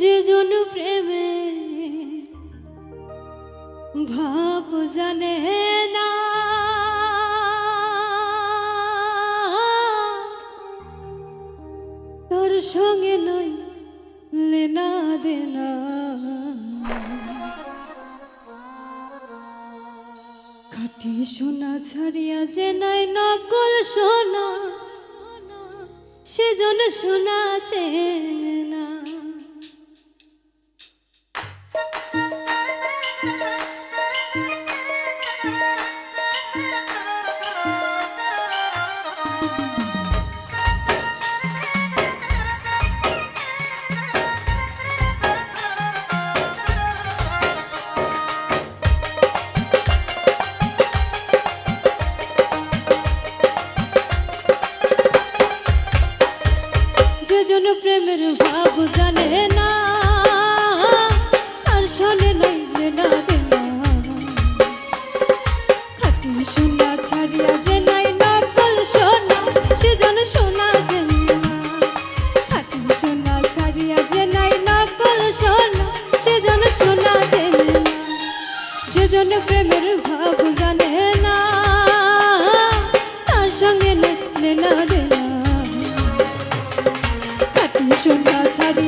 যে জন প্রেমে ভাব জানে না। তোর সঙ্গে নয় লেনা দেনা। খাটি সোনা ছাড়িয়া যে নাই নকল সোনা, সেজন সোনা চেনে না। প্রেমের ভাব জানে না আর শোনে না খাটি সোনা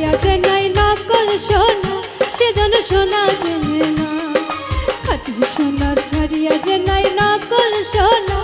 ছাড়িয়া যে নাই নকল সোনা সেজন সোনা জেনে না। খাটি সোনা ছাড়িয়া যে নাই নকল সোনা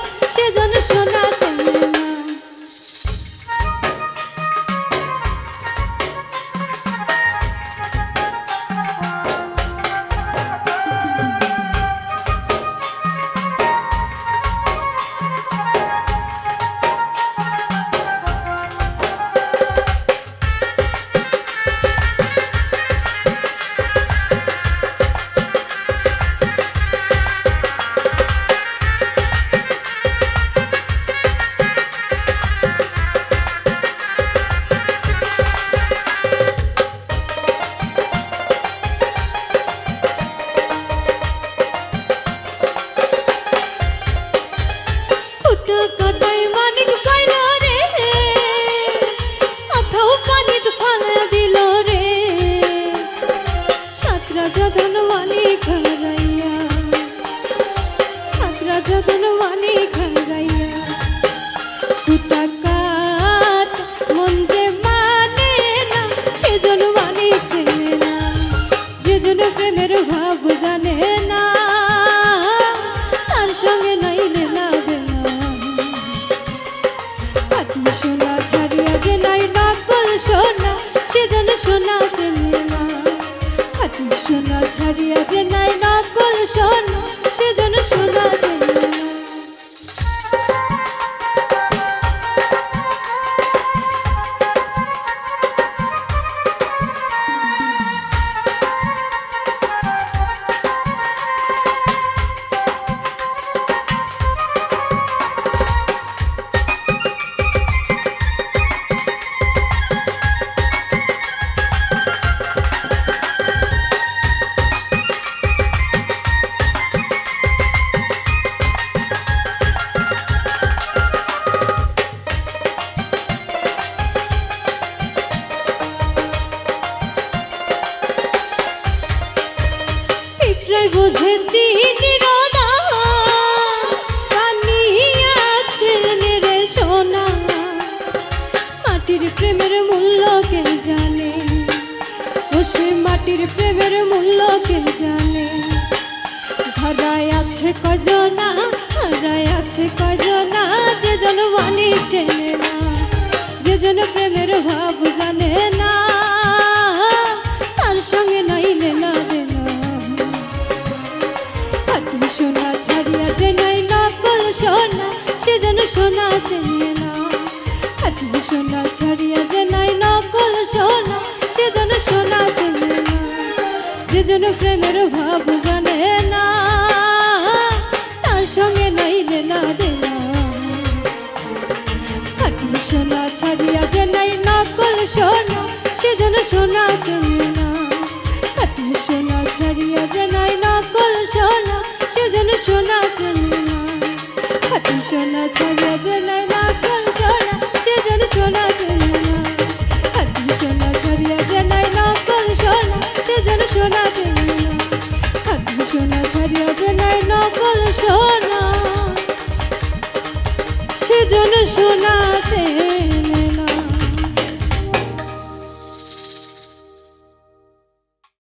সাতরা যদন মানিক বুঝেছি নিরোদা। কানিয়াছেন রে সোনা মাটির প্রেমের মূল্য কে জানে? ও সে মাটির প্রেমের মূল্য কে জানে? ধরায় আছে কজনা ধরায় আছে কজনা। যে প্রেমের ভাব জানে না। তার সঙ্গে নাইলে না ছাড়িয়া যে নাই নকল সোনা, সে যেন সোনা চেনে না খাটি সোনা ছাড়িয়া যে নাই নকল সোনা, সে যেন সোনা চেনে না যে যেন প্রেমের ভাব জানে না, তার সঙ্গে নাইলে না দেনা খাটি সোনা ছাড়িয়া যে নাই নকল সোনা, সে যেন সোনা চেনে সোনা সে